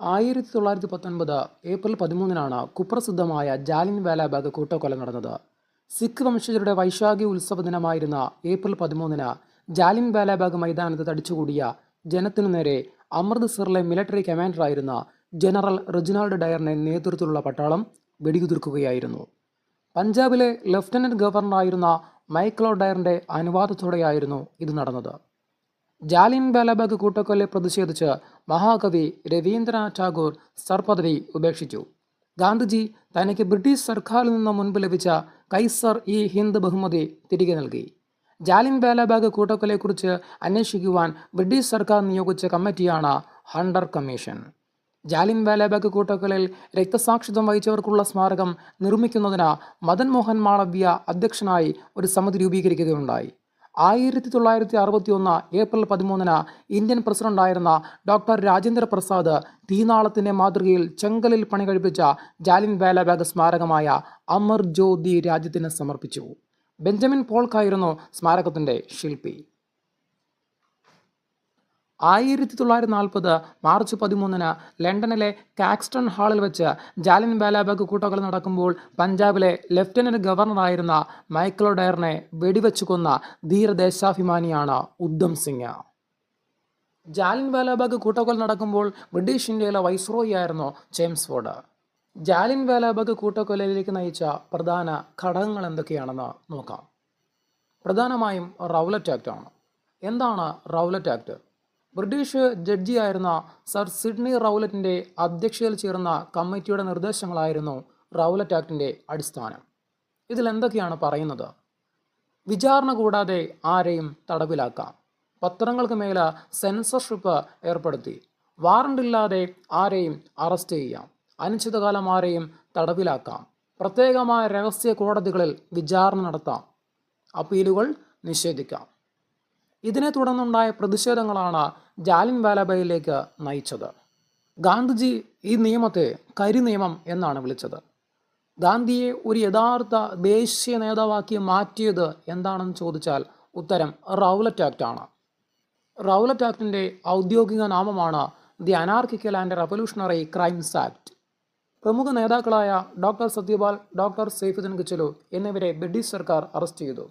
ആയിരത്തി തൊള്ളായിരത്തി പത്തൊൻപത് ഏപ്രിൽ പതിമൂന്നിനാണ് കുപ്രസിദ്ധമായ ജാലിൻ വാലാബാഗ് കൂട്ടക്കൊല നടന്നത്. സിഖ് വംശജരുടെ വൈശാഖി ഉത്സവ ദിനമായിരുന്ന ഏപ്രിൽ പതിമൂന്നിന് ജാലിൻ വാലാബാഗ് മൈതാനത്ത് തടിച്ചുകൂടിയ ജനത്തിനു നേരെ അമൃത്സറിലെ മിലിറ്ററി കമാൻഡറായിരുന്ന ജനറൽ റെജിനാൾഡ് ഡയറിനെ നേതൃത്വത്തിലുള്ള പട്ടാളം വെടിയുതിർക്കുകയായിരുന്നു. പഞ്ചാബിലെ ലഫ്റ്റനന്റ് ഗവർണറായിരുന്ന മൈക്കിളോ ഡയറിന്റെ അനുവാദത്തോടെയായിരുന്നു ഇത് നടന്നത്. ജാലിയൻ ബാലബാഗ് കൂട്ടക്കൊല്ലെ പ്രതിഷേധിച്ച് മഹാകവി രവീന്ദ്രനാഥ് ടാഗോർ സർപദവി ഉപേക്ഷിച്ചു. ഗാന്ധിജി തനിക്ക് ബ്രിട്ടീഷ് സർക്കാരിൽ നിന്ന് മുൻപ് ലഭിച്ച കൈസർ ഇ ഹിന്ദ് ബഹുമതി തിരികെ നൽകി. ജാലിൻ ബാലബാഗ് കൂട്ടക്കൊലയെക്കുറിച്ച് അന്വേഷിക്കുവാൻ ബ്രിട്ടീഷ് സർക്കാർ നിയോഗിച്ച കമ്മിറ്റിയാണ് ഹണ്ടർ കമ്മീഷൻ. ജാലിൻ വാലാബാഗ് കൂട്ടക്കൊലയിൽ രക്തസാക്ഷിത്വം വഹിച്ചവർക്കുള്ള സ്മാരകം നിർമ്മിക്കുന്നതിന് മദൻ മോഹൻ മാളവ്യ അധ്യക്ഷനായി ഒരു സമിതി രൂപീകരിക്കുകയുണ്ടായി. ആയിരത്തി തൊള്ളായിരത്തി അറുപത്തി ഒന്ന് ഏപ്രിൽ പതിമൂന്നിന് ഇന്ത്യൻ പ്രസിഡന്റായിരുന്ന ഡോക്ടർ രാജേന്ദ്ര പ്രസാദ് തീനാളത്തിന്റെ മാതൃകയിൽ ചെങ്കലിൽ പണി കഴിപ്പിച്ച ജാലിൻ വാലാബാഗ് സ്മാരകമായ അമർ ജ്യോതി രാജ്യത്തിന് സമർപ്പിച്ചു. ബെഞ്ചമിൻ പോൾക്കായിരുന്നു സ്മാരകത്തിന്റെ ശില്പി. ആയിരത്തി തൊള്ളായിരത്തി നാൽപ്പത് മാർച്ച് പതിമൂന്നിന് ലണ്ടനിലെ കാക്സ്റ്റൺ ഹാളിൽ വെച്ച് ജാലിൻ ബാലാബാഗ് കൂട്ടക്കൊല നടക്കുമ്പോൾ പഞ്ചാബിലെ ലഫ്റ്റനന്റ് ഗവർണറായിരുന്ന മൈക്കിൾ ഡയറിനെ വെടിവെച്ചു കൊന്ന ധീരദേശാഭിമാനിയാണ് ഉദ്ധം സിംഗ്. ജാലിൻ ബാലാബാഗ് കൂട്ടക്കൊല നടക്കുമ്പോൾ ബ്രിട്ടീഷ് ഇന്ത്യയിലെ വൈസ്രോയി ആയിരുന്നു ജെയിംസ് ഫോർഡ് ജാലിൻ ബാലാബാഗ് കൂട്ടക്കൊലയിലേക്ക് നയിച്ച പ്രധാന ഘടകങ്ങൾ എന്തൊക്കെയാണെന്ന് നോക്കാം. പ്രധാനമായും റൗലറ്റ് ആക്ട് ആണ്. എന്താണ് റൗലറ്റ് ആക്ട്? ബ്രിട്ടീഷ് ജഡ്ജിയായിരുന്ന സർ സിഡ്നി റൗലറ്റിന്റെ അധ്യക്ഷതയിൽ ചേർന്ന കമ്മിറ്റിയുടെ നിർദ്ദേശങ്ങളായിരുന്നു റൗലറ്റ് ആക്ടിന്റെ അടിസ്ഥാനം. ഇതിൽ എന്തൊക്കെയാണ് പറയുന്നത്? വിചാരണ കൂടാതെ ആരെയും തടവിലാക്കാം. പത്രങ്ങൾക്ക് മേല സെൻസർഷിപ്പ് ഏർപ്പെടുത്തി. വാറണ്ടില്ലാതെ ആരെയും അറസ്റ്റ് ചെയ്യാം. അനിശ്ചിതകാലം ആരെയും തടവിലാക്കാം. പ്രത്യേകമായ രഹസ്യ കോടതികളിൽ വിചാരണ നടത്താം. അപ്പീലുകൾ നിഷേധിക്കാം. ഇതിനെ തുടർന്നുണ്ടായ പ്രതിഷേധങ്ങളാണ് ജാലിൻ വാലാബായിലേക്ക് നയിച്ചത്. ഗാന്ധിജി ഈ നിയമത്തെ കരി നിയമം എന്നാണ് വിളിച്ചത്. ഗാന്ധിയെ ഒരു യഥാർത്ഥ ദേശീയ നേതാവാക്കി മാറ്റിയത് എന്താണെന്ന് ചോദിച്ചാൽ ഉത്തരം റൗലറ്റ് ആക്ട് ആണ്. റൗലറ്റ് ആക്ടിന്റെ ഔദ്യോഗിക നാമമാണ് the anarchical and revolutionary crimes act. പ്രമുഖ നേതാക്കളായ ഡോക്ടർ സത്യപാൽ ഡോക്ടർ സൈഫുദ്ദീൻ കിച്ചലു എന്നിവരെ ബ്രിട്ടീഷ് സർക്കാർ അറസ്റ്റ് ചെയ്തു.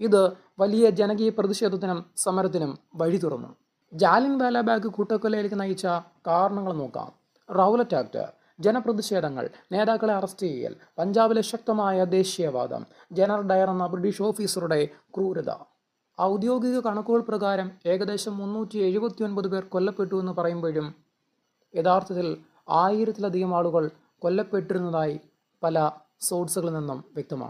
ഇത് വലിയ ജനകീയ പ്രതിഷേധത്തിനും സമരത്തിനും വഴി തുറന്നു. ജാലിൻ വാലാബാഗ് കൂട്ടക്കൊലയിലേക്ക് നയിച്ച കാരണങ്ങൾ നോക്കാം. റൗലറ്റ് ആക്ട് ജനപ്രതിഷേധങ്ങൾ നേതാക്കളെ അറസ്റ്റ് ചെയ്യൽ പഞ്ചാബിലെ ശക്തമായ ദേശീയവാദം ജനറൽ ഡയർ എന്ന ബ്രിട്ടീഷ് ഓഫീസറുടെ ക്രൂരത. ഔദ്യോഗിക കണക്കുകൾ പ്രകാരം ഏകദേശം മുന്നൂറ്റി എഴുപത്തി ഒൻപത് പേർ കൊല്ലപ്പെട്ടു എന്ന് പറയുമ്പോഴും യഥാർത്ഥത്തിൽ ആയിരത്തിലധികം ആളുകൾ കൊല്ലപ്പെട്ടിരുന്നതായി പല സോഴ്സുകളിൽ നിന്നും വ്യക്തമാണ്.